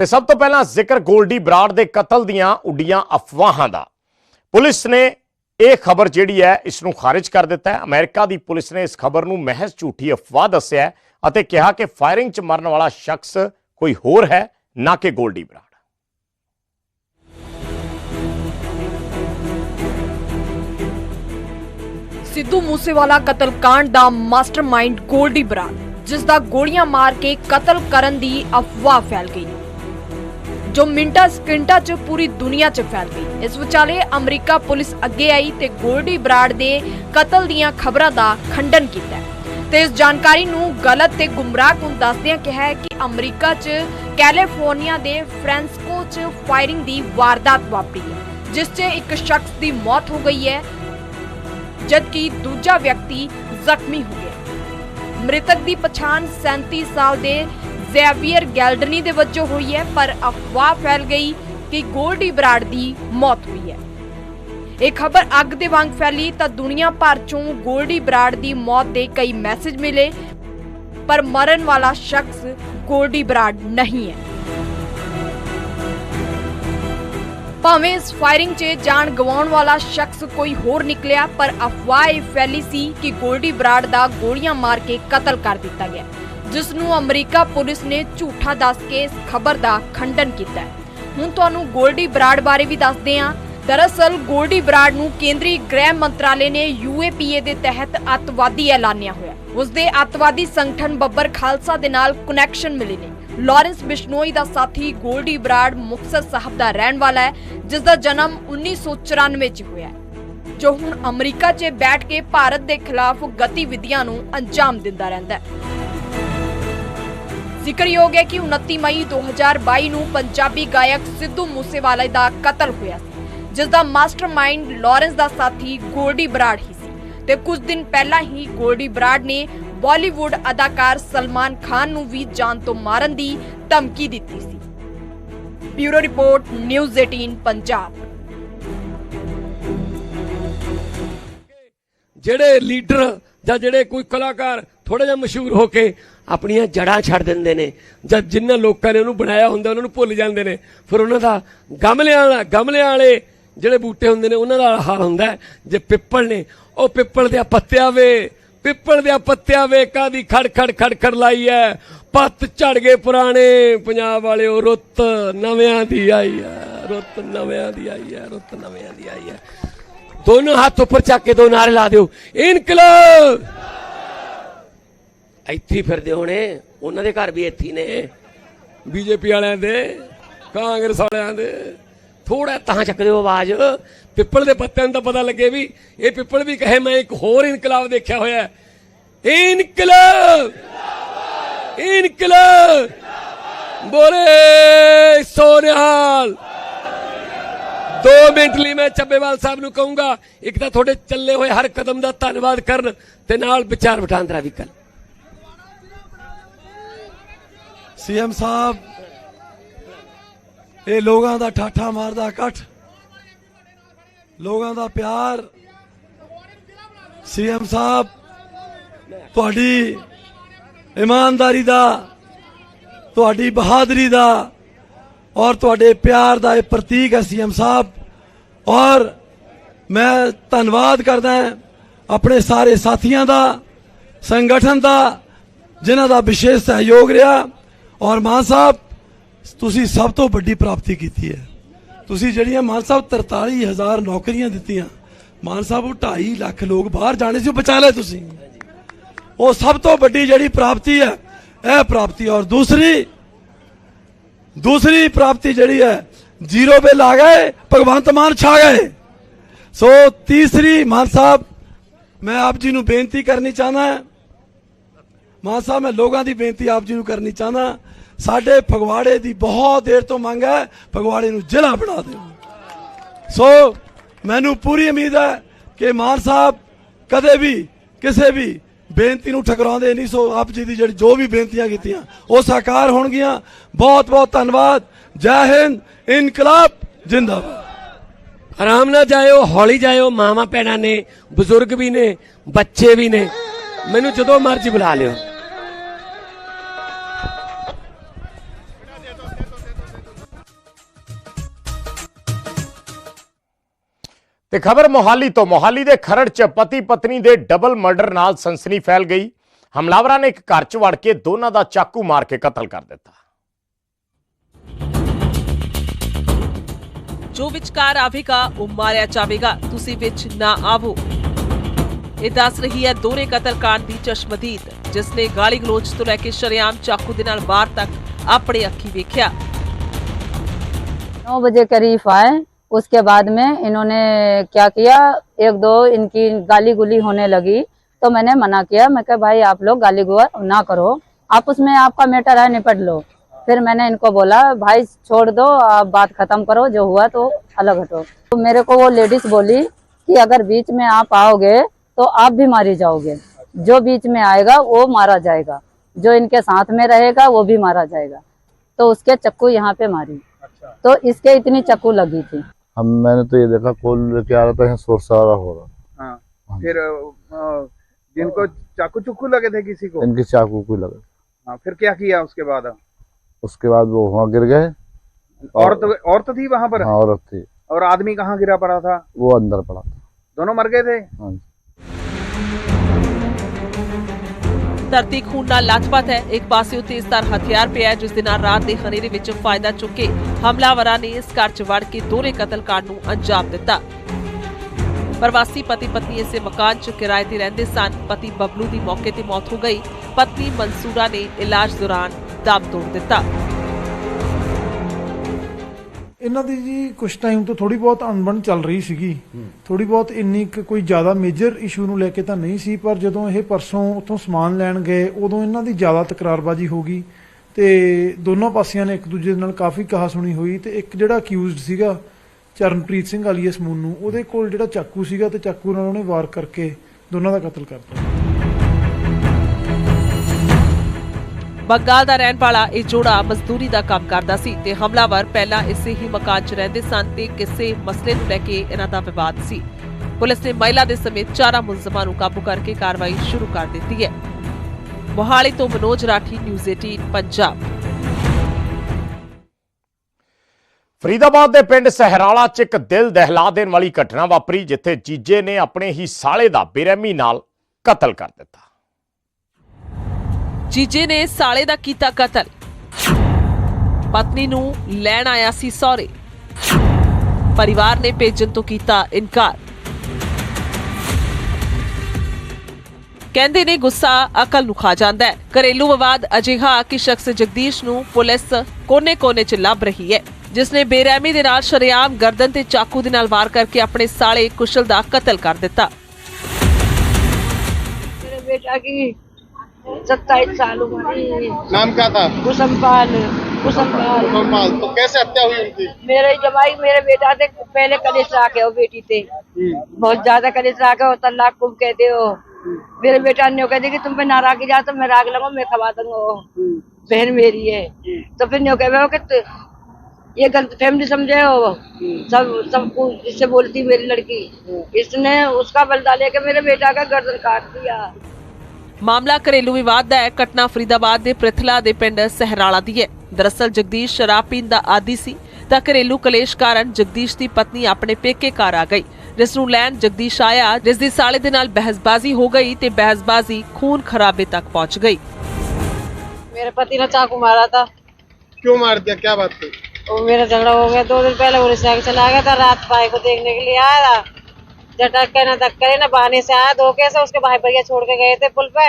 ਤੇ ਸਭ ਤੋਂ ਪਹਿਲਾਂ ਜ਼ਿਕਰ ਗੋਲਡੀ ਬਰਾੜ ਦੇ ਕਤਲ ਦੀਆਂ ਉੱਡੀਆਂ ਅਫਵਾਹਾਂ ਦਾ। ਪੁਲਿਸ ਨੇ ਇਹ ਖਬਰ ਜਿਹੜੀ ਹੈ ਇਸ ਨੂੰ ਖਾਰਿਜ ਕਰ ਦਿੱਤਾ ਹੈ। ਅਮਰੀਕਾ ਦੀ ਪੁਲਿਸ ਨੇ ਇਸ ਖਬਰ ਨੂੰ ਮਹਿਜ਼ ਝੂਠੀ ਅਫਵਾਹ ਦੱਸਿਆ ਅਤੇ ਕਿਹਾ ਕਿ ਫਾਇਰਿੰਗ 'ਚ ਮਰਨ ਵਾਲਾ ਸ਼ਖਸ ਕੋਈ ਹੋਰ ਹੈ, ਨਾ ਕਿ ਗੋਲਡੀ ਬਰਾੜ। ਸਿੱਧੂ ਮੂਸੇਵਾਲਾ ਕਤਲकांड ਦਾ ਮਾਸਟਰਮਾਈਂਡ ਗੋਲਡੀ ਬਰਾੜ ਜਿਸ ਦਾ ਗੋਲੀਆਂ ਮਾਰ ਕੇ ਕਤਲ ਕਰਨ ਦੀ ਅਫਵਾਹ ਫੈਲ ਗਈ। ਜੋ ਮਿੰਟਾਂ ਸਕਿੰਟਾਂ 'ਚ ਪੂਰੀ ਦੁਨੀਆ 'ਚ ਫੈਲ ਗਈ। ਇਸ ਵਿਚਾਲੇ ਅਮਰੀਕਾ ਪੁਲਿਸ ਅੱਗੇ ਆਈ ਤੇ ਗੋਲਡੀ ਬਰਾੜ ਦੇ ਕਤਲ ਦੀਆਂ ਖਬਰਾਂ ਦਾ ਖੰਡਨ ਕੀਤਾ ਤੇ ਇਸ ਜਾਣਕਾਰੀ ਨੂੰ ਗਲਤ ਤੇ ਗੁੰਮਰਾਹਕੁਨ ਦੱਸਦਿਆਂ ਕਿਹਾ ਹੈ ਕਿ ਅਮਰੀਕਾ 'ਚ ਕੈਲੀਫੋਰਨੀਆ ਦੇ ਫ੍ਰਾਂਸਿਸਕੋ 'ਚ ਫਾਇਰਿੰਗ ਦੀ ਵਾਰਦਾਤ ਵਾਪਰੀ ਹੈ, ਜਿਸ 'ਚ ਇੱਕ ਸ਼ਖਸ ਦੀ ਮੌਤ ਹੋ ਗਈ ਹੈ, ਜਦਕਿ ਦੂਜਾ ਵਿਅਕਤੀ ਜ਼ਖਮੀ ਹੋ ਗਿਆ ਮ੍ਰਿਤਕ ਦੀ ਪਛਾਣ 37 ਸਾਲ ਦੇ ਜ਼ੈਵੀਅਰ ਗੈਲਡਨੀ ਦੇ ਵਜੋਂ ਹੋਈ ਹੈ, ਪਰ ਅਫਵਾਹ ਫੈਲ ਗਈ ਕਿ ਗੋਲਡੀ ਬਰਾੜ ਦੀ ਮੌਤ ਹੋਈ ਹੈ। ਇਹ ਖਬਰ ਅੱਗ ਦੇ ਵਾਂਗ ਫੈਲੀ ਤਾਂ ਦੁਨੀਆ ਭਰ ਚੋਂ ਗੋਲਡੀ ਬਰਾੜ ਦੀ ਮੌਤ ਦੇ ਕਈ ਮੈਸੇਜ ਮਿਲੇ, ਪਰ ਮਰਨ ਵਾਲਾ ਸ਼ਖਸ ਗੋਲਡੀ ਬਰਾੜ ਨਹੀਂ ਹੈ। ਭਾਵੇਂ ਇਸ ਫਾਇਰਿੰਗ 'ਚ ਜਾਨ ਗਵਾਉਣ ਵਾਲਾ ਸ਼ਖਸ ਕੋਈ ਹੋਰ ਨਿਕਲਿਆ, ਪਰ ਅਫਵਾਹ ਇਹ ਫੈਲੀ ਸੀ ਕਿ ਗੋਲਡੀ ਬਰਾੜ ਦਾ ਗੋਲੀਆਂ ਮਾਰ ਕੇ ਕਤਲ ਕਰ ਦਿੱਤਾ ਗਿਆ। ਜਿਸ ਨੂੰ ਅਮਰੀਕਾ ਪੁਲਿਸ ਨੇ ਝੂਠਾ ਦੱਸ ਕੇ ਇਸ ਖਬਰ ਦਾ ਖੰਡਨ ਕੀਤਾ। ਹੁਣ ਤੁਹਾਨੂੰ ਗੋਲਡੀ ਬਰਾੜ ਬਾਰੇ ਵੀ ਦੱਸਦੇ ਹਾਂ। ਦਰਅਸਲ, ਗੋਲਡੀ ਬਰਾੜ ਨੂੰ ਕੇਂਦਰੀ ਗ੍ਰਹਿ ਮੰਤਰਾਲੇ ਨੇ ਯੂਏਪੀਏ ਦੇ ਤਹਿਤ ਅੱਤਵਾਦੀ ਐਲਾਨਿਆ ਹੋਇਆ। ਉਸ ਦੇ ਅੱਤਵਾਦੀ ਸੰਗਠਨ ਬੱਬਰ ਖਾਲਸਾ ਦੇ ਨਾਲ ਕਨੈਕਸ਼ਨ ਮਿਲੇ ਨੇ। ਲਾਰੈਂਸ ਬਿਸ਼ਨੋਈ ਦਾ ਸਾਥੀ ਗੋਲਡੀ ਬਰਾੜ ਮੁਕਤਸਰ ਸਾਹਿਬ ਦਾ ਰਹਿਣ ਵਾਲਾ ਹੈ, ਜਿਸ ਦਾ ਜਨਮ 1994 ਚ ਹੋਇਆ ਜੋ ਹੁਣ ਅਮਰੀਕਾ 'ਚ ਬੈਠ ਕੇ ਭਾਰਤ ਦੇ ਖਿਲਾਫ ਗਤੀਵਿਧੀਆਂ ਨੂੰ ਅੰਜਾਮ ਦਿੰਦਾ ਰਹਿੰਦਾ ਹੈ। ਜ਼ਿਕਰਯੋਗ ਹੈ ਕਿ 29 ਮਈ 2022 ਨੂੰ ਪੰਜਾਬੀ ਗਾਇਕ ਸਿੱਧੂ ਮੂਸੇਵਾਲੇ ਦਾ ਕਤਲ ਹੋਇਆ ਸੀ, ਜਿਸ ਦਾ ਮਾਸਟਰਮਾਈਂਡ ਲਾਰੈਂਸ ਦਾ ਸਾਥੀ ਗੋਲਡੀ ਬਰਾੜ ਹੀ ਸੀ ਤੇ ਕੁਝ ਦਿਨ ਪਹਿਲਾਂ ਹੀ ਗੋਲਡੀ ਬਰਾੜ ਨੇ ਬਾਲੀਵੁੱਡ ਅਦਾਕਾਰ ਸਲਮਾਨ ਖਾਨ ਨੂੰ ਵੀ ਜਾਨ ਤੋਂ ਮਾਰਨ ਦੀ ਧਮਕੀ ਦਿੱਤੀ ਸੀ। Bureau report news 18 Punjab. ਜਿਹੜੇ ਲੀਡਰ ਜਾਂ ਜਿਹੜੇ ਕੋਈ ਕਲਾਕਾਰ ਥੋੜਾ ਜਿਹਾ ਮਸ਼ਹੂਰ ਹੋ ਕੇ ਆਪਣੀਆਂ ਜੜਾਂ ਛੱਡ ਦਿੰਦੇ ਨੇ ਜਦ ਜਿਨ੍ਹਾਂ ਲੋਕਾਂ ਨੇ ਉਹਨੂੰ ਬਣਾਇਆ ਹੁੰਦਾ ਉਹਨਾਂ ਨੂੰ ਭੁੱਲ ਜਾਂਦੇ ਨੇ ਫਿਰ ਉਹਨਾਂ ਦਾ ਗਮਲਿਆਂ ਵਾਲਾ ਗਮਲਿਆਂ ਵਾਲੇ ਜਿਹੜੇ ਬੂਟੇ ਹੁੰਦੇ ਨੇ ਉਹਨਾਂ ਦਾ ਹਾਲ ਹੁੰਦਾ ਹੈ, ਜੇ ਪਿੱਪਲ ਨੇ ਉਹ ਪਿੱਪਲ ਦੇ ਪੱਤਿਆਂ ਵੇ ਪਿੱਪਲ ਦੇ ਪੱਤਿਆਂ ਵੇ ਕਾਦੀ ਖੜ ਖੜ ਖੜ ਖੜ ਲਾਈ ਐ। ਪੱਤ ਝੜ ਗਏ ਪੁਰਾਣੇ, ਪੰਜਾਬ ਵਾਲੇ ਰੁੱਤ ਨਵਿਆਂ ਦੀ ਆਈ ਐ, ਰੁੱਤ ਨਵਿਆਂ ਦੀ ਆਈ ਐ, ਰੁੱਤ ਨਵਿਆਂ ਦੀ ਆਈ ਐ। ਦੋਨੋਂ ਹੱਥ ਉੱਪਰ ਚੱਕ ਕੇ ਦੋ ਨਾਰੇ ਲਾ ਦਿਓ। ਇਨਕਲਾਬ! ਇੱਥੇ ਫਿਰਦੇ ਹੋਣੇ, ਉਹਨਾਂ ਦੇ ਘਰ ਵੀ ਇੱਥੇ ਨੇ। ਬੀਜੇਪੀ ਵਾਲਿਆਂ ਦੇ, ਕਾਂਗਰਸ ਵਾਲਿਆਂ ਦੇ। ਥੋੜਾ ਤਾਂ ਚੱਕ ਦਿਓ ਆਵਾਜ਼। ਪਿੱਪਲ ਦੇ ਪੱਤਿਆਂ ਨੂੰ ਤਾਂ ਪਤਾ ਲੱਗੇ ਵੀ ਇਹ ਪਿੱਪਲ ਵੀ ਕਹੇ ਮੈਂ ਇੱਕ ਹੋਰ ਇਨਕਲਾਬ ਦੇਖਿਆ ਹੋਇਆ ਇਨਕਲਾਬ! ਇਨਕਲਾਬ! ਬੋਲੇ ਸੋਨਿਹਾਲ! ਦੋ ਮਿੰਟ ਲਈ ਮੈਂ ਚੱਬੇਵਾਲ ਸਾਹਿਬ ਨੂੰ ਕਹੂੰਗਾ, ਇੱਕ ਤਾਂ ਤੁਹਾਡੇ ਚੱਲੇ ਹੋਏ ਹਰ ਕਦਮ ਦਾ ਧੰਨਵਾਦ ਕਰਨ ਤੇ ਨਾਲ ਵਿਚਾਰ ਵਟਾਂਦਰਾ ਵੀ ਕਰਨ। ਸੀਐਮ ਸਾਹਿਬ ਇਹ ਲੋਕਾਂ ਦਾ ਠਾਠਾ ਮਾਰਦਾ ਇਕੱਠ। ਲੋਕਾਂ ਦਾ ਪਿਆਰ। ਸੀਐਮ ਸਾਹਿਬ, ਤੁਹਾਡੀ ਇਮਾਨਦਾਰੀ ਦਾ, ਤੁਹਾਡੀ ਬਹਾਦਰੀ ਦਾ ਔਰ ਤੁਹਾਡੇ ਪਿਆਰ ਦਾ ਇਹ ਪ੍ਰਤੀਕ ਹੈ ਸੀਐਮ ਸਾਹਿਬ। ਔਰ ਮੈਂ ਧੰਨਵਾਦ ਕਰਦਾ ਆਪਣੇ ਸਾਰੇ ਸਾਥੀਆਂ ਦਾ, ਸੰਗਠਨ ਦਾ, ਜਿਨ੍ਹਾਂ ਦਾ ਵਿਸ਼ੇਸ਼ ਸਹਿਯੋਗ ਰਿਹਾ। ਔਰ ਮਾਨ ਸਾਹਿਬ ਤੁਸੀਂ ਸਭ ਤੋਂ ਵੱਡੀ ਪ੍ਰਾਪਤੀ ਕੀਤੀ ਹੈ। ਤੁਸੀਂ ਜਿਹੜੀਆਂ ਮਾਨ ਸਾਹਿਬ 43000 ਨੌਕਰੀਆਂ ਦਿੱਤੀਆਂ, ਮਾਨ ਸਾਹਿਬ ਉਹ 2.5 ਲੱਖ ਲੋਕ ਬਾਹਰ ਜਾਣੇ ਸੀ, ਉਹ ਬਚਾ ਲਏ ਤੁਸੀਂ। ਉਹ ਸਭ ਤੋਂ ਵੱਡੀ ਜਿਹੜੀ ਪ੍ਰਾਪਤੀ ਹੈ, ਇਹ ਪ੍ਰਾਪਤੀ। ਔਰ ਦੂਸਰੀ ਦੂਸਰੀ ਪ੍ਰਾਪਤੀ ਜਿਹੜੀ ਹੈ, ਜ਼ੀਰੋ ਬਿੱਲ ਆ ਗਏ, ਭਗਵੰਤ ਮਾਨ ਛਾ ਗਏ। ਸੋ ਤੀਸਰੀ, ਮਾਨ ਸਾਹਿਬ, ਮੈਂ ਆਪ ਜੀ ਨੂੰ ਬੇਨਤੀ ਕਰਨੀ ਚਾਹੁੰਦਾ ਮਾਨ ਸਾਹਿਬ, ਮੈਂ ਲੋਕਾਂ ਦੀ ਬੇਨਤੀ ਆਪ ਜੀ ਨੂੰ ਕਰਨੀ ਚਾਹੁੰਦਾ ਸਾਡੇ ਫਗਵਾੜੇ ਦੀ ਬਹੁਤ ਦੇਰ ਤੋਂ ਮੰਗ ਹੈ, ਫਗਵਾੜੇ ਨੂੰ ਜ਼ਿਲ੍ਹਾ ਬਣਾ ਦਿਓ ਸੋ ਮੈਨੂੰ ਪੂਰੀ ਉਮੀਦ ਹੈ ਕਿ ਮਾਨ ਸਾਹਿਬ ਕਦੇ ਵੀ ਕਿਸੇ ਵੀ ਬੇਨਤੀ ਨੂੰ ਠਕਰਾਉਂਦੇ ਨਹੀਂ, ਸੋ ਆਪ ਜੀ ਦੀ ਜਿਹੜੀ ਜੋ ਵੀ ਬੇਨਤੀਆਂ ਕੀਤੀਆਂ, ਉਹ ਸਾਕਾਰ ਹੋਣਗੀਆਂ। ਬਹੁਤ ਬਹੁਤ ਧੰਨਵਾਦ। ਜੈ ਹਿੰਦ, ਇਨਕਲਾਬ, ਜਿੰਦਾਬਾਦ। ਆਰਾਮ ਨਾਲ ਜਾਇਓ, ਹੌਲੀ ਜਾਇਓ ਮਾਵਾਂ ਭੈਣਾਂ ਨੇ, ਬਜ਼ੁਰਗ ਵੀ ਨੇ, ਬੱਚੇ ਵੀ ਨੇ। ਮੈਨੂੰ ਜਦੋਂ ਮਰਜ਼ੀ ਬੁਲਾ ਲਿਓ। तो खबर मोहाली तो मोहाली के खरड़ पति पत्नी के डबल मर्डर संसनी फैल गई। हमलावर ने एक घर च वड़ के दोनों का चाकू मार के कतल कर दिता जो विचकार आवेगा वो मारिया जाएगा तुसी विच ना आवो। ये दस रही है दोहरे कतलकांड की चश्मदीत जिसने गाली गलोच तो लैके शरेआम चाकू के बार तक अपने अखी वेख्या। नौ बजे करीब आए। उसके बाद में इन्होंने क्या किया? एक दो इनकी गाली गुली होने लगी तो मैंने मना किया। मैं कहा भाई आप लोग गाली गुआ ना करो। आप उसमें आपका मैटर है निपट लो। फिर मैंने इनको बोला भाई छोड़ दो आप बात खत्म करो जो हुआ तो अलग हटो। तो मेरे को वो लेडीज़ बोली कि अगर बीच में आप आओगे तो आप भी मारी जाओगे। जो बीच में आएगा वो मारा जाएगा। जो इनके साथ में रहेगा वो भी मारा जाएगा। तो उसके चक्कू यहाँ पे मारी। तो इसके इतनी चक्कू लगी थी। हम मैंने तो ये देखा कोल लेके आ रहा था यहाँ शोर सारा हो रहा। हाँ। फिर अ, जिनको चाकू चुकू लगे थे किसी को? इनके चाकू को लगे। हाँ फिर क्या किया उसके बाद? उसके बाद वो वहाँ गिर गए। औरत औरत थी वहाँ पर? हाँ औरत थी। और आदमी कहाँ गिरा पड़ा था? वो अंदर पड़ा था। दोनों मर गए थे? हाँ ਧਰਤੀ ਖੂਨ ਨਾਲ ਲੱਥਪੱਥ ਹੈ। ਇੱਕ ਇਸ ਤਰ੍ਹਾਂ ਹਥਿਆਰ ਪਿਆ ਜਿਸ ਦੇ ਨਾਲ ਰਾਤ ਦੇ ਹਨੇਰੇ ਵਿੱਚ ਫਾਇਦਾ ਚੁੱਕ ਕੇ ਹਮਲਾਵਰਾਂ ਨੇ ਇਸ ਘਰ 'ਚ ਵੜ ਕੇ ਦੋਹਰੇ ਕਤਲकांड ਨੂੰ ਅੰਜਾਮ ਦਿੱਤਾ। ਪ੍ਰਵਾਸੀ ਪਤੀ ਪਤਨੀ ਇਸੇ ਮਕਾਨ 'ਚ ਕਿਰਾਏ ਤੇ ਰਹਿੰਦੇ ਸਨ। ਪਤੀ ਬਬਲੂ ਦੀ ਮੌਕੇ ਤੇ ਮੌਤ ਹੋ ਗਈ। ਪਤਨੀ ਮਨਸੂਰਾ ਨੇ ਇਲਾਜ ਦੌਰਾਨ ਦਮ ਤੋੜ ਦਿੱਤਾ। ਇਹਨਾਂ ਦੀ ਜੀ ਕੁਝ ਟਾਈਮ ਤੋਂ ਥੋੜੀ ਬਹੁਤ ਅਣਬਣ ਚੱਲ ਰਹੀ ਸੀਗੀ। ਥੋੜੀ ਬਹੁਤ ਇੰਨੀ ਕੁ ਕੋਈ ਜ਼ਿਆਦਾ ਮੇਜਰ ਇਸ਼ੂ ਨੂੰ ਲੈ ਕੇ ਤਾਂ ਨਹੀਂ ਸੀ ਪਰ ਜਦੋਂ ਇਹ ਪਰਸੋਂ ਉੱਥੋਂ ਸਮਾਨ ਲੈਣ ਗਏ ਉਦੋਂ ਇਹਨਾਂ ਦੀ ਜ਼ਿਆਦਾ ਤਕਰਾਰਬਾਜ਼ੀ ਹੋ ਗਈ ਤੇ ਦੋਨੋਂ ਪਾਸਿਆਂ ਨੇ ਇੱਕ ਦੂਜੇ ਦੇ ਨਾਲ ਕਾਫੀ ਕਹਾ ਸੁਣੀ ਹੋਈ ਤੇ ਇੱਕ ਜਿਹੜਾ ਅਕਿਊਜ਼ਡ ਸੀਗਾ ਚਰਨਪ੍ਰੀਤ ਸਿੰਘ ਅਲੀਅਸ ਮੋਨੂ ਉਹਦੇ ਕੋਲ ਜਿਹੜਾ ਚਾਕੂ ਸੀਗਾ ਤੇ ਚਾਕੂ ਨਾਲ ਉਹਨੇ ਵਾਰ ਕਰਕੇ ਦੋਨਾਂ ਦਾ ਕਤਲ ਕਰਤਾ। ਬੰਗਾਲ ਦਾ ਰਹਿਣ ਵਾਲਾ ਇਹ ਜੋੜਾ ਮਜ਼ਦੂਰੀ ਦਾ ਕੰਮ ਕਰਦਾ ਸੀ ਤੇ ਹਮਲਾਵਰ ਪਹਿਲਾਂ ਇਸੇ ਹੀ ਮਕਾਨ 'ਚ ਰਹਿੰਦੇ ਸਨ ਤੇ ਕਿਸੇ ਮਸਲੇ ਨੂੰ ਲੈ ਕੇ ਇਹਨਾਂ ਦਾ ਵਿਵਾਦ ਸੀ। ਪੁਲਿਸ ਨੇ ਮਹਿਲਾ ਦੇ ਸਮੇਤ ਚਾਰਾਂ ਮੁਲਜ਼ਮਾਂ ਨੂੰ ਕਾਬੂ ਕਰਕੇ ਕਾਰਵਾਈ ਸ਼ੁਰੂ ਕਰ ਦਿੱਤੀ ਹੈ। ਮੋਹਾਲੀ ਤੋਂ ਮਨੋਜ ਰਾਠੀ ਨਿਊਜ਼ 18 ਪੰਜਾਬ। ਫਰੀਦਾਬਾਦ ਦੇ ਪਿੰਡ ਸਹਿਰਾਲਾ 'ਚ ਇੱਕ ਦਿਲ ਦਹਿਲਾ ਦੇਣ ਵਾਲੀ ਘਟਨਾ ਵਾਪਰੀ, ਜਿੱਥੇ ਜੀਜੇ ਨੇ ਆਪਣੇ ਹੀ ਸਾਲੇ ਦਾ ਬੇਰਹਿਮੀ ਨਾਲ ਕਤਲ ਕਰ ਦਿੱਤਾ। ਜੀਜੇ ਨੇ ਸਾਲੇ ਦਾ ਕੀਤਾ ਕਤਲ। ਪਤਨੀ ਨੂੰ ਲੈਣ ਆਇਆ ਸੀ ਸਹੁਰੇ। ਪਰਿਵਾਰ ਨੇ ਭੇਜਣ ਤੋਂ ਕੀਤਾ ਇਨਕਾਰ। ਕਹਿੰਦੇ ਨੇ ਗੁੱਸਾ ਅਕਲ ਨੂੰ ਖਾ ਜਾਂਦਾ ਹੈ। ਘਰੇਲੂ ਵਿਵਾਦ ਅਜਿਹਾ ਕਿ ਸ਼ਖਸ ਜਗਦੀਸ਼ ਨੂੰ ਪੁਲਿਸ ਕੋਨੇ-ਕੋਨੇ 'ਚ ਲੱਭ ਰਹੀ ਹੈ, ਜਿਸ ਨੇ ਬੇਰਹਿਮੀ ਦੇ ਨਾਲ ਸ਼ਰਿਆਮ ਗਰਦਨ ਤੇ ਚਾਕੂ ਦੇ ਨਾਲ ਵਾਰ ਕਰਕੇ ਆਪਣੇ ਸਾਲੇ ਕੁਸ਼ਲ ਦਾ ਕਤਲ ਕਰ ਦਿੱਤਾ। ਮੇਰਾ ਬੇਟਾ ਕੀ सत्ताईस साल उम्र नाम क्या था? कुसुमपाल कुसुमपाल गोपाल तो कैसे हत्या हुई उनकी? मेरे जमाई मेरे बेटा थे पहले कलेश राखे हो बेटी थे। बहुत ज़्यादा कलेश राखे हो तलाक कुम कहते हो। मेरे बेटा ने कहते कि तुम पे ना राखी जा तो मैं राख लूँगा मैं खवा दूँगा। वो। बहन मेरी है। तो फिर न्यो कहे कि ये गलत फैमिली समझे हो? सब सब इससे बोलती मेरी लड़की। इसने उसका बदला लेके मेरे बेटा का गर्दन काट दिया। ਮਾਮਲਾ ਘਰੇਲੂ ਵਿਵਾਦ ਦਾ ਹੈ ਘਟਨਾ ਫਰੀਦਾਬਾਦ ਦੇ ਪ੍ਰਿਥਲਾ ਦੇ ਪਿੰਡ ਸਹਿਰਾਲਾ ਦੀ ਹੈ ਦਰਅਸਲ ਜਗਦੀਸ਼ ਸ਼ਰਾਬ ਪੀਣ ਦਾ ਆਦੀ ਸੀ ਤਾਂ ਘਰੇਲੂ ਕਲੇਸ਼ ਕਾਰਨ ਜਗਦੀਸ਼ ਦੀ ਪਤਨੀ ਆਪਣੇ ਪੇਕੇ ਘਰ ਆ ਗਈ ਜਿਸ ਨੂੰ ਲੈਣ ਜਗਦੀਸ਼ ਆਇਆ ਜਿਸ ਦੀ ਸਾਲੇ ਦੇ ਨਾਲ ਬਹਿਸਬਾਜ਼ੀ ਹੋ ਗਈ ਤੇ ਬਹਿਸਬਾਜ਼ੀ ਖੂਨ ਖਰਾਬੇ ਤੱਕ ਪਹੁੰਚ ਗਈ मेरे पति ने चाकू मारा था क्यों मार दिया क्या बात थी वो मेरा झगड़ा हो गया दो दिन पहले उड़ीसा के चला गया था रात भाई को देखने के लिए आया था झटक के ना धक करे ना बहाने से आया धोखे से उसके भाई भैया छोड़ के गए थे पुल पे।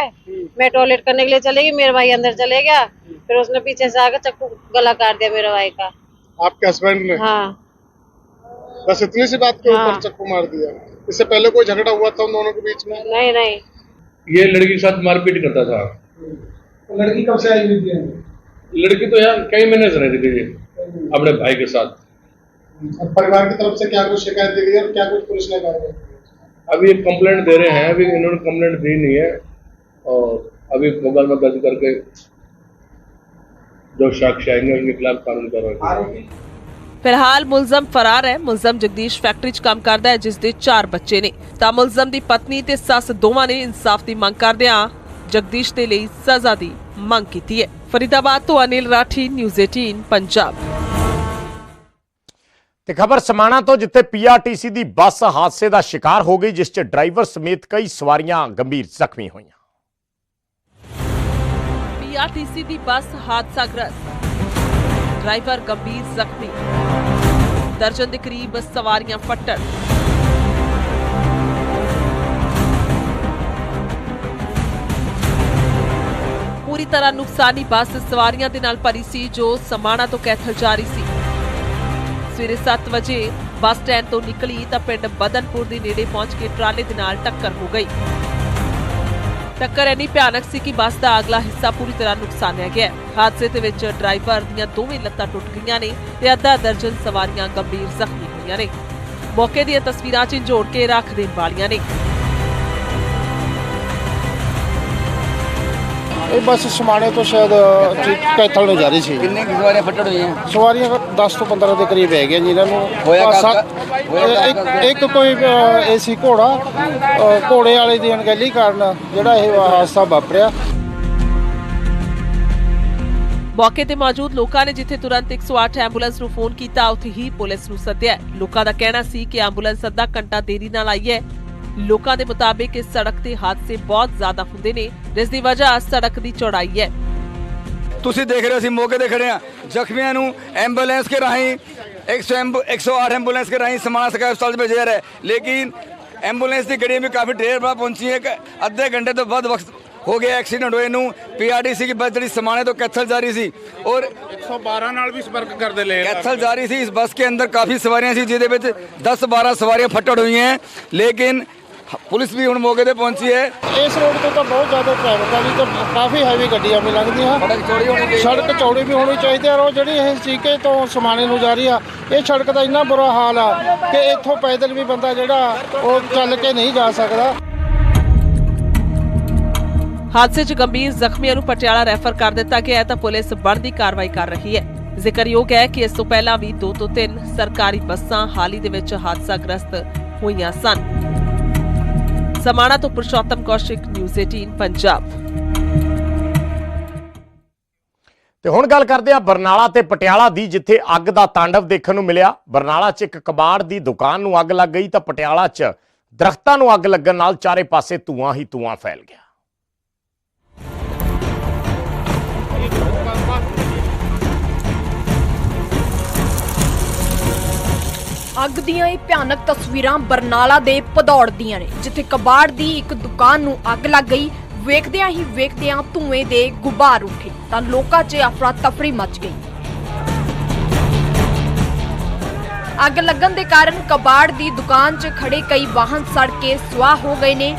मैं टॉयलेट करने के लिए चली गई मेरा भाई अंदर चले गया फिर उसने पीछे से आके चक्कू गला काट दिया मेरे भाई का। आपके हस्बैंड ने? हाँ। बस इतनी सी बात के हाँ। चक्कू मार दिया। इससे पहले कोई झगड़ा हुआ था उन दोनों के बीच में? नहीं नहीं। ये लड़की के साथ मारपीट करता था। लड़की कब से आई हुई थी? लड़की तो यहाँ कई महीने से रहती थी अपने भाई के साथ। परिवार की तरफ से क्या कुछ शिकायत दी गई और क्या कुछ पुलिस ने कहा अभी एक कंप्लेंट दे रहे हैं अभी इन्होंने कंप्लेंट दी नहीं है और अभी मुकदमा दर्ज करके जो साक्ष्य आएंगे उनके खिलाफ कानून कार्रवाई ਫਿਲਹਾਲ ਮੁਲਜ਼ਮ ਫਰਾਰ ਹੈ ਮੁਲਜ਼ਮ ਜਗਦੀਸ਼ ਫੈਕਟਰੀ 'ਚ ਕੰਮ ਕਰਦਾ ਹੈ ਜਿਸ ਦੇ 4 ਬੱਚੇ ਨੇ ਤਾਂ ਮੁਲਜ਼ਮ ਦੀ ਪਤਨੀ ਤੇ ਸੱਸ ਦੋਵਾਂ ਨੇ ਇਨਸਾਫ ਦੀ ਮੰਗ ਕਰਦਿਆਂ ਜਗਦੀਸ਼ ਦੇ ਲਈ ਸਜ਼ਾ ਦੀ ਮੰਗ ਕੀਤੀ ਹੈ ਫਰੀਦਾਬਾਦ ਤੋਂ ਅਨਿਲ ਰਾਠੀ ਨਿਊਜ਼ 18 ਪੰਜਾਬ ਤੇ ਖਬਰ ਸਮਾਣਾ ਤੋਂ ਜਿੱਥੇ ਪੀਆਰਟੀਸੀ ਦੀ ਬੱਸ ਹਾਦਸੇ ਦਾ ਸ਼ਿਕਾਰ ਹੋ ਗਈ, ਜਿਸ 'ਚ ਡਰਾਈਵਰ ਸਮੇਤ ਕਈ ਸਵਾਰੀਆਂ ਗੰਭੀਰ ਜ਼ਖਮੀ ਹੋਈਆਂ। ਪੀਆਰਟੀਸੀ ਦੀ ਬੱਸ ਹਾਦਸਾਗ੍ਰਸਤ। ਡਰਾਈਵਰ ਗੰਭੀਰ ਜ਼ਖਮੀ। ਦਰਜਨ ਦੇ ਕਰੀਬ ਸਵਾਰੀਆਂ ਫੱਟੜ ਪੂਰੀ ਤਰ੍ਹਾਂ ਨੁਕਸਾਨੀ ਬੱਸ ਸਵਾਰੀਆਂ ਦੇ ਨਾਲ ਭਰੀ ਸੀ, ਜੋ ਸਮਾਣਾ ਤੋਂ ਕੈਥਲ ਜਾ ਰਹੀ ਸੀ। ਸਵੇਰੇ 7 ਵਜੇ ਬੱਸ ਸਟੈਂਡ ਤੋਂ ਨਿਕਲੀ ਤਾਂ ਪਿੰਡ ਬਦਨਪੁਰ ਦੇ ਨੇੜੇ ਪਹੁੰਚ ਕੇ ਟਰਾਲੇ ਦੇ ਨਾਲ ਟੱਕਰ ਹੋ ਗਈ। ਟੱਕਰ ਇੰਨੀ ਭਿਆਨਕ ਸੀ ਕਿ ਬੱਸ ਦਾ ਅਗਲਾ ਹਿੱਸਾ ਪੂਰੀ ਤਰ੍ਹਾਂ ਨੁਕਸਾਨਿਆ ਗਿਆ ਹਾਦਸੇ ਦੇ ਵਿੱਚ ਡਰਾਈਵਰ ਦੀਆਂ ਦੋਵੇਂ ਲੱਤਾਂ ਟੁੱਟ ਗਈਆਂ ਨੇ ਤੇ ਅੱਧਾ ਦਰਜਨ ਸਵਾਰੀਆਂ ਗੰਭੀਰ ਜ਼ਖਮੀ ਹੋਈਆਂ ਨੇ। ਮੌਕੇ ਦੀਆਂ ਤਸਵੀਰਾਂ ਝੰਜੋੜ ਕੇ ਰੱਖ ਦੇਣ ਵਾਲੀਆਂ ਨੇ। ਇਹ ਬੱਸ ਸਮਾਣੇ ਤੋਂ ਸ਼ਾਇਦ ਕੈਥਲ ਨੂੰ ਜਾ ਰਹੀ ਸੀ। ਕਿੰਨੇ ਕੁ ਸਵਾਰੀਆਂ ਫੱਟੜ ਹੋਈਆਂ? ਸਵਾਰੀਆਂ 10 ਤੋਂ 15 ਦੇ ਕਰੀਬ ਹੈਗੀਆਂ ਜਿਨ੍ਹਾਂ ਨੂੰ। ਹੋਇਆ ਹੋਇਆ ਇੱਕ- ਕੋਈ ਏਸੀ ਘੋੜਾ ਘੋੜੇ ਵਾਲੇ ਦੀ ਅਣਗਹਿਲੀ ਕਾਰਨ ਜਿਹੜਾ ਇਹ ਹਾਦਸਾ ਵਾਪਰਿਆ। ਮੌਕੇ ਤੇ ਮੌਜੂਦ ਲੋਕਾਂ ਨੇ ਜਿੱਥੇ ਤੁਰੰਤ 108 ਐਂਬੂਲੈਂਸ ਨੂੰ ਫੋਨ ਕੀਤਾ ਉੱਥੇ ਹੀ ਪੁਲਿਸ ਨੂੰ ਸੱਦਿਆ। ਲੋਕਾਂ ਦਾ ਕਹਿਣਾ ਸੀ ਕਿ ਐਂਬੂਲੈਂਸ ਅੱਧਾ ਘੰਟਾ ਦੇਰੀ ਨਾਲ ਆਈ ਹੈ। ਲੋਕਾਂ ਦੇ ਮੁਤਾਬਿਕ ਇਸ ਸੜਕ ਤੇ ਹਾਦਸੇ ਬਹੁਤ ਜ਼ਿਆਦਾ ਹੁੰਦੇ ਨੇ ਜਿਸ ਦੀ ਵਜ੍ਹਾ ਸੜਕ ਦੀ ਚੌੜਾਈ ਹੈ। ਤੁਸੀਂ ਦੇਖ ਰਹੇ ਹੋ ਅਸੀਂ ਮੌਕੇ ਤੇ ਖੜੇ ਆ ਜ਼ਖਮੀਆਂ ਨੂੰ ਐਂਬੂਲੈਂਸ ਕੇ ਰਾਹੀਂ 108 ਐਂਬੂਲੈਂਸ ਕੇ ਰਾਹੀਂ ਸਮਾਣਾ ਸਰਕਾਰੀ ਹਸਪਤਾਲ ਭੇਜਿਆ ਜਾ ਲੇਕਿਨ ਐਂਬੂਲੈਂਸ ਦੀ ਗੱਡੀ ਵੀ ਕਾਫੀ ਦੇਰ ਬਾਅਦ ਪਹੁੰਚੀ ਹੈ। ਅੱਧੇ ਘੰਟੇ ਤੋਂ ਵੱਧ ਵਕਤ ਹੋ ਗਿਆ ਐਕਸੀਡੈਂਟ ਹੋਏ ਨੂੰ। ਪੀਆਰਡੀਸੀ ਦੀ ਬੱਸ ਜਿਹੜੀ ਸਮਾਣੇ ਤੋਂ ਕੈਥਲ ਜਾ ਰਹੀ ਸੀ ਔਰ 112 ਨਾਲ ਵੀ ਸੰਪਰਕ ਕਰਦੇ ਲੈ ਕੈਥਲ ਜਾ ਰਹੀ ਸੀ। ਇਸ ਬੱਸ ਕੇ ਅੰਦਰ ਕਾਫੀ ਸਵਾਰੀਆਂ ਸੀ ਜਿਹਦੇ ਵਿੱਚ 10 12 ਸਵਾਰੀਆਂ ਫੱਟੜ ਹੋਈਆਂ ਲੇਕਿਨ ਪੁਲਿਸ ਵੀ ਹੁਣ ਮੌਕੇ ਤੇ ਪਹੁੰਚੀ ਹੈ। ਇਸ ਰੋਡ ਤੇ ਤਾਂ ਬਹੁਤ ਜ਼ਿਆਦਾ ਟ੍ਰੈਫਿਕ ਆ ਜੀ ਤੇ ਕਾਫੀ ਹੈਵੀ ਗੱਡੀਆਂ ਵੀ ਲੰਘਦੀਆਂ। ਸੜਕ ਚੌੜੀ ਹੋਣੀ ਚਾਹੀਦੀ ਸੜਕ ਚੌੜੀ ਵੀ ਹੋਣੀ ਚਾਹੀਦੀ ਹੈ ਔਰ ਜਿਹੜੀ ਇਹ ਚੀਕੇ ਤੋਂ ਸਮਾਣੇ ਨੂੰ ਜਾ ਰਹੀ ਆ ਇਹ ਸੜਕ ਦਾ ਇੰਨਾ ਬੁਰਾ ਹਾਲ ਆ ਕਿ ਇੱਥੋਂ ਪੈਦਲ ਵੀ ਬੰਦਾ ਜਿਹੜਾ ਉਹ ਚੱਲ ਕੇ ਨਹੀਂ ਜਾ ਸਕਦਾ। ਹਾਦਸੇ 'ਚ ਗੰਭੀਰ ਜ਼ਖਮੀਆਂ ਨੂੰ ਪਟਿਆਲਾ ਰੈਫਰ ਕਰ ਦਿੱਤਾ ਗਿਆ ਹੈ ਤਾਂ ਪੁਲਿਸ ਬਣਦੀ ਕਾਰਵਾਈ ਕਰ ਰਹੀ ਹੈ। ਜ਼ਿਕਰਯੋਗ ਹੈ ਕਿ ਇਸ ਤੋਂ ਪਹਿਲਾਂ ਵੀ 2 ਤੋਂ 3 ਸਰਕਾਰੀ ਬੱਸਾਂ ਹਾਲ ਹੀ ਦੇ ਵਿੱਚ ਹਾਦਸਾਗ੍ਰਸਤ ਹੋਈਆਂ ਸਨ। ਸਮਾਣਾ ਤੋਂ ਪੁਰਸ਼ੋਤਮ ਕੌਸ਼ਿਕ ਨਿਊਜ਼ 18 ਪੰਜਾਬ। ਤੇ ਹੁਣ ਗੱਲ ਕਰਦੇ ਆ ਬਰਨਾਲਾ ਤੇ ਪਟਿਆਲਾ ਦੀ, ਜਿੱਥੇ ਅੱਗ ਦਾ ਤਾਂਡਵ ਦੇਖਣ ਨੂੰ ਮਿਲਿਆ। ਬਰਨਾਲਾ 'ਚ ਇੱਕ ਕਬਾੜ ਦੀ ਦੁਕਾਨ ਨੂੰ ਅੱਗ ਲੱਗ ਗਈ ਤਾਂ ਪਟਿਆਲਾ 'ਚ ਦਰਖਤਾਂ ਨੂੰ ਅੱਗ ਲੱਗਣ ਨਾਲ ਚਾਰੇ ਪਾਸੇ ਧੂਆਂ ਹੀ ਧੂਆਂ ਫੈਲ ਗਿਆ। ਅੱਗ ਦੀਆਂ ਇਹ ਭਿਆਨਕ ਤਸਵੀਰਾਂ ਬਰਨਾਲਾ ਦੇ ਭਦੌੜ ਦੀਆਂ ਨੇ, ਜਿੱਥੇ ਕਬਾੜ ਦੀ ਇੱਕ ਦੁਕਾਨ ਨੂੰ ਅੱਗ ਲੱਗ ਗਈ। ਵੇਖਦਿਆਂ ਹੀ ਵੇਖਦਿਆਂ ਧੂਏ ਦੇ ਗੁਬਾਰ ਉੱਠੇ, ਤਾਂ ਲੋਕਾਂ 'ਚ ਅਫਰਾ ਤਫਰੀ ਮਚ ਗਈ। ਅੱਗ ਲੱਗਣ ਦੇ ਕਾਰਨ ਕਬਾੜ ਦੀ ਦੁਕਾਨ 'ਚ ਖੜੇ ਕਈ ਵਾਹਨ ਸੜ ਕੇ ਸੁਆਹ ਹੋ ਗਏ ਨੇ।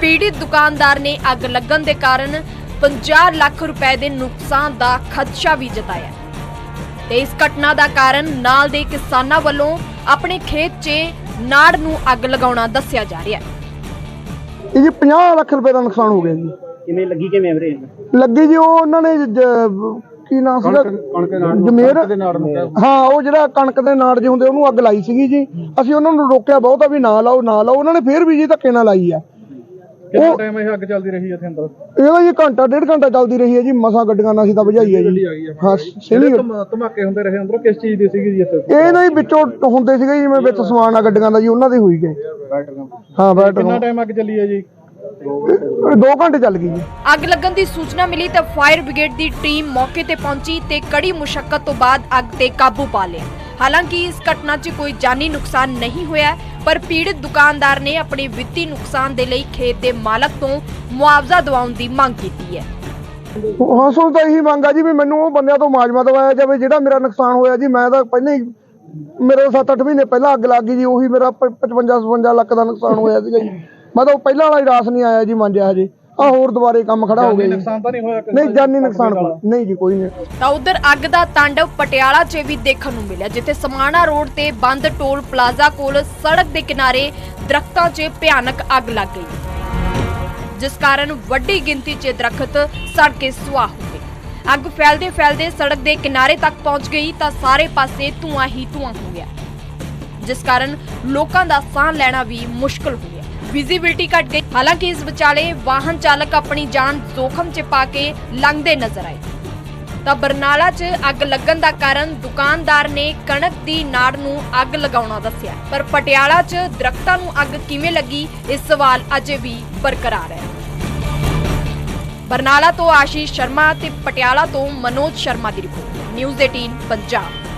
ਪੀੜਿਤ ਦੁਕਾਨਦਾਰ ਨੇ ਅੱਗ ਲੱਗਣ ਦੇ ਕਾਰਨ 50 ਲੱਖ ਰੁਪਏ ਦੇ ਨੁਕਸਾਨ ਦਾ ਖਦਸ਼ਾ ਵੀ ਜਤਾਇਆ। ਤੇ ਇਸ ਘਟਨਾ ਦਾ ਕਾਰਨ ਨਾਲ ਦੇ ਕਿਸਾਨਾਂ ਵੱਲੋਂ ਆਪਣੇ ਖੇਤ 'ਚ ਨਾੜ ਨੂੰ ਅੱਗ ਲਗਾਉਣਾ ਦੱਸਿਆ ਜਾ ਰਿਹਾ ਹੈ। ਇਹ ਜੀ 50 ਲੱਖ ਰੁਪਏ ਦਾ ਨੁਕਸਾਨ ਹੋ ਗਿਆ ਜੀ। ਕਿਵੇਂ ਲੱਗੀ ਕਿਵੇਂ ਵੀਰੇ? ਲੱਗੀ ਜੀ ਉਹ ਉਹਨਾਂ ਨੇ ਜ- ਕੀ ਨਾਮ ਸੀਗਾ? ਜਮੇਰ ਹਾਂ ਉਹ ਜਿਹੜਾ ਕਣਕ ਦੇ ਨਾੜ ਜੇ ਹੁੰਦੇ ਉਹਨੂੰ ਅੱਗ ਲਾਈ ਸੀਗੀ ਜੀ। ਅਸੀਂ ਉਹਨਾਂ ਨੂੰ ਰੋਕਿਆ ਬਹੁਤਾ ਵੀ ਨਾ ਲਾਓ ਨਾ ਲਾਓ। ਉਹਨਾਂ ਨੇ ਫੇਰ ਵੀ ਜੀ ਧੱਕੇ ਨਾਲ ਲਾਈ ਆ। ਕਿੰਨਾ ਟਾਈਮ ਇਹ ਅੱਗ ਚੱਲਦੀ ਰਹੀ ਇੱਥੇ ਅੰਦਰ? ਇਹਦਾ ਜੀ ਘੰਟਾ ਡੇਢ ਘੰਟਾ ਚੱਲਦੀ ਰਹੀ ਹੈ ਜੀ ਮਸਾਂ ਗੱਡੀਆਂ ਨਾਲ ਅਸੀਂ ਤਾਂ ਬੁਝਾਈ ਹੈ ਜੀ। ਹਾਂ ਸੇਲੀ ਧਮਾਕੇ ਹੁੰਦੇ ਰਹੇ ਅੰਦਰੋਂ ਕਿਸ ਚੀਜ਼ ਦੀ ਸੀਗੀ ਜੀ ਇੱਥੇ? ਇਹ ਨਾ ਜੀ ਵਿੱਚੋਂ ਹੁੰਦੇ ਸੀਗੇ ਜਿਵੇਂ ਵਿੱਚ ਸਮਾਨ ਆ ਗੱਡੀਆਂ ਦਾ ਜੀ ਉਹਨਾਂ ਦੇ ਹੋਈ ਗਏ। ਹਾਂ ਬੈਟਰ ਕਿੰਨਾ ਟਾਈਮ ਅੱਗ ਚੱਲੀ ਹੈ ਜੀ? 2 ਘੰਟੇ ਚੱਲ ਗਈ ਜੀ। ਅੱਗ ਲੱਗਣ ਦੀ ਸੂਚਨਾ ਮਿਲੀ ਤਾਂ ਫਾਇਰ ਬ੍ਰਿਗੇਡ ਦੀ ਟੀਮ ਮੌਕੇ ਤੇ ਪਹੁੰਚੀ ਤੇ ਕੜੀ ਮੁਸ਼ਕਲ ਤੋਂ ਬਾਅਦ ਅੱਗ ਤੇ ਕਾਬੂ ਪਾ ਲਿਆ। ਹਾਲਾਂਕਿ ਇਸ ਘਟਨਾ 'ਚ ਕੋਈ ਜਾਨੀ ਨੁਕਸਾਨ ਨਹੀਂ ਹੋਇਆ। ਪਰ ਪੀੜਤ ਦੁਕਾਨਦਾਰ ਨੇ ਆਪਣੇ ਵਿੱਤੀ ਨੁਕਸਾਨ ਦੇ ਲਈ ਖੇਤ ਦੇ ਮਾਲਕ ਤੋਂ ਮੁਆਵਜ਼ਾ ਦਿਵਾਉਣ ਦੀ ਮੰਗ ਕੀਤੀ ਹੈ। ਹਾਂ, ਸੁਣ ਤਾਂ ਇਹੀ ਮੰਗ ਆ ਜੀ ਵੀ ਮੈਨੂੰ ਉਹ ਬੰਦਿਆਂ ਤੋਂ ਮਾਜਮਾ ਦਵਾਇਆ ਜਾਵੇ, ਜਿਹੜਾ ਮੇਰਾ ਨੁਕਸਾਨ ਹੋਇਆ ਜੀ, ਮੈਂ ਤਾਂ ਪਹਿਲਾਂ ਹੀ ਮੇਰੇ 7-8 ਮਹੀਨੇ ਪਹਿਲਾਂ ਅੱਗ ਲੱਗ ਗਈ ਜੀ, ਉਹੀ ਮੇਰਾ 55-56 ਲੱਖ ਦਾ ਨੁਕਸਾਨ ਹੋਇਆ ਸੀਗਾ ਜੀ। ਮੈਂ ਤਾਂ ਉਹ ਪਹਿਲਾਂ ਵਾਲਾ ਹੀ ਰਾਸ ਨਹੀਂ ਆਇਆ ਜੀ ਮੰਜਿਆ ਹਜੇ। ਆ ਹੋਰ ਦੁਬਾਰੇ ਕੰਮ ਖੜਾ ਹੋ ਗਿਆ ਜੀ। ਨੁਕਸਾਨ ਤਾਂ ਨਹੀਂ ਹੋਇਆ ਕਿਸੇ ਨਹੀਂ ਦਾ? ਜਾਨੀ ਨੁਕਸਾਨ ਕੋਈ- ਨਹੀਂ ਜੀ ਕੋਈ ਨਹੀਂ। ਤਾਂ ਉਧਰ ਅੱਗ ਦਾ ਤਾਂਡਵ ਪਟਿਆਲਾ 'ਚ ਵੀ ਦੇਖਣ ਨੂੰ ਮਿਲਿਆ ਜਿੱਥੇ ਸਮਾਣਾ ਰੋਡ ਤੇ ਬੰਦ ਟੋਲ ਪਲਾਜ਼ਾ ਕੋਲ ਸੜਕ ਦੇ ਕਿਨਾਰੇ ਦਰਖਤਾਂ 'ਚ ਭਿਆਨਕ ਅੱਗ ਲੱਗ ਗਈ। ਜਿਸ ਕਾਰਨ ਵੱਡੀ ਗਿਣਤੀ 'ਚ ਦਰਖਤ ਸੜ ਕੇ ਸੁਆਹ ਹੋ ਗਏ। ਅੱਗ ਫੈਲਦੇ ਫੈਲਦੇ ਸੜਕ ਦੇ ਕਿਨਾਰੇ ਤੱਕ ਪਹੁੰਚ ਗਈ ਤਾਂ ਸਾਰੇ ਪਾਸੇ ਧੂਆਂ ਹੀ ਧੂਆਂ ਹੋ ਗਿਆ। ਜਿਸ ਕਾਰਨ ਲੋਕਾਂ ਦਾ ਸਾਹ ਲੈਣਾ ਵੀ ਮੁਸ਼ਕਲ ਹੋ ਗਿਆ। ਵਿਜ਼ਿਬਿਲਟੀ ਘਟ ਗਈ। ਹਾਲਾਂਕਿ ਇਸ ਵਿਚਾਲੇ ਵਾਹਨ ਚਾਲਕ ਆਪਣੀ ਜਾਨ ਜ਼ੋਖਮ 'ਚ ਪਾ ਕੇ ਲੰਘਦੇ ਨਜ਼ਰ ਆਏ। ਤਾਂ ਬਰਨਾਲਾ 'ਚ ਅੱਗ ਲੱਗਣ ਦਾ ਕਾਰਨ ਦੁਕਾਨਦਾਰ ਨੇ ਕਣਕ ਦੀ ਨਾੜ ਨੂੰ ਅੱਗ ਲਗਾਉਣਾ ਦੱਸਿਆ। ਪਰ ਪਟਿਆਲਾ 'ਚ ਦਰਖਤਾਂ ਨੂੰ ਅੱਗ ਕਿਵੇਂ ਲੱਗੀ, ਇਹ ਸਵਾਲ ਅਜੇ ਵੀ ਬਰਕਰਾਰ ਹੈ। ਬਰਨਾਲਾ ਤੋਂ ਆਸ਼ੀਸ਼ ਸ਼ਰਮਾ ਤੇ ਪਟਿਆਲਾ ਤੋਂ ਮਨੋਜ ਸ਼ਰਮਾ ਦੀ ਰਿਪੋਰਟ। ਨਿਊਜ਼ 18 ਪੰਜਾਬ।